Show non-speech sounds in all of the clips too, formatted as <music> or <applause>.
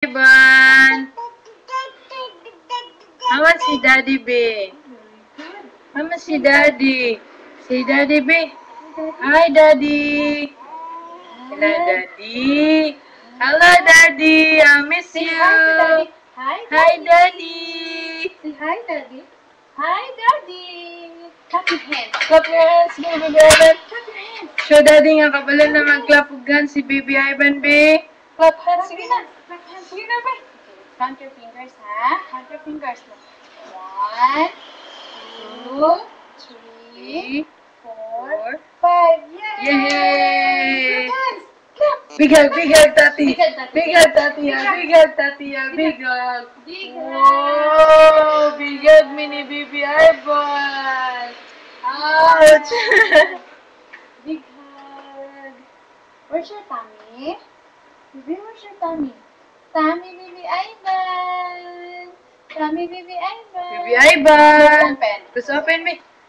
Ivan. Awan si Daddy B. Mama si Daddy. Si Daddy B. Hi, Daddy. Hello, Daddy. Hello, Daddy. I miss you. hi to Daddy. Hi, Hi, Daddy. Say hi, Daddy. Hi, Daddy. Clap your hands. Clap your hands, baby Ivan. Clap your hands. Show Daddy nga kapalan na magklapugan si Baby Ivan B. Clap hands. Sige na. Clap hands. Sige na, ba? Count your fingers, ha? Count your fingers. One, two, three, four, five. Yay! Yay! Clap hands. Big hug, big hug, Tati. Big hug. Big hug, Tati. Big hug, Tati. Big hug. Big Wow! Big hug, mini baby Ivan. Ouch! <laughs> Big hug. Where's your tummy? Baby, where's your tummy? Sami Bibi Aiban. Sami Bibi Aiban. Bibi Aiban. Close open,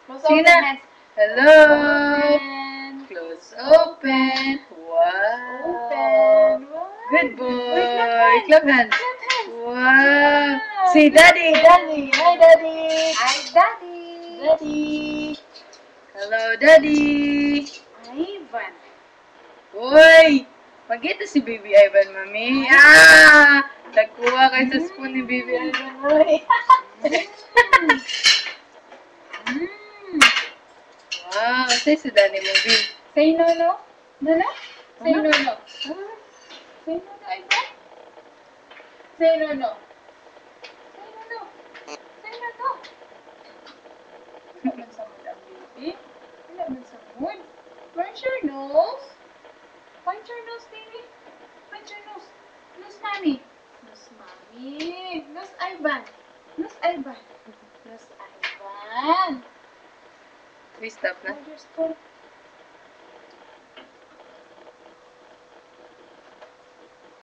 Close open. Sina. Hello. Close open. Wow. Open. Good boy. Clap hands. Wow. si daddy, daddy. Hi daddy. Hi daddy. Daddy. Hello daddy. Ivan. Oi. Magkita si Baby Ivan, mami. Ah! Nagkuha kay sa spoon ni Baby Ivan, uy. Mm. Wow, say si Danny mo, B. Say no, no. No. Say no, no. Say no, no, Ivan. Say no, no. Say no, no. Say no, no. Wala man sa mood ang sa mood. Where's your nose? Find your nose, baby. Find your nose. Nose, mommy. Nose, mommy. Nose, Ivan. Nose, Ivan. Nose, Ivan. We stop na.